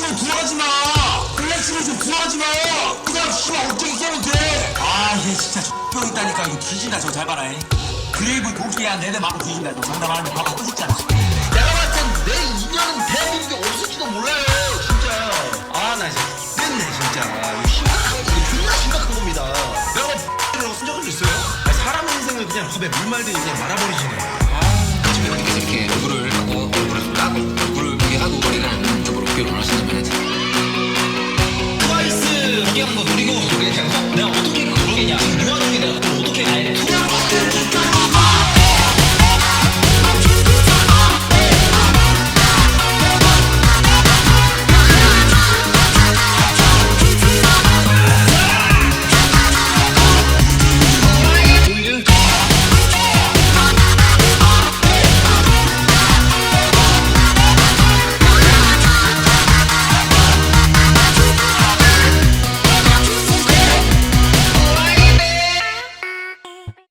씨발 구하지 마. 클래식에서 구하지 마. 그냥 씨발 어떻게 써면 돼. 아, 얘 진짜 뼈 있다니까 이거 뒤진다. 저 잘 봐라. 잉. 그레이브 도끼야 내내 맞고 뒤진다. 저 장담하는데 봐봐 꼬집잖아. 내가 봤을 땐내 인연은 대한민국에 없을지도 몰라. 진짜. 아, 나 진짜 X됐네, 진짜. 아, 심각한, 이거 존나 심각한 겁니다. 내가 뭐 X라고 쓴 적은 있어요? 아니, 사람 인생을 그냥 밥에 물 말듯이 그냥 말아버리시네. 아, 이렇게 어, 아, 이렇게 하고 얼굴을 좀 까고 얼굴을 하고 머리를 이쪽으로 하시 모르겠냐고 내가 어떻게 그러겠냐? 유한중이 내가 어떻게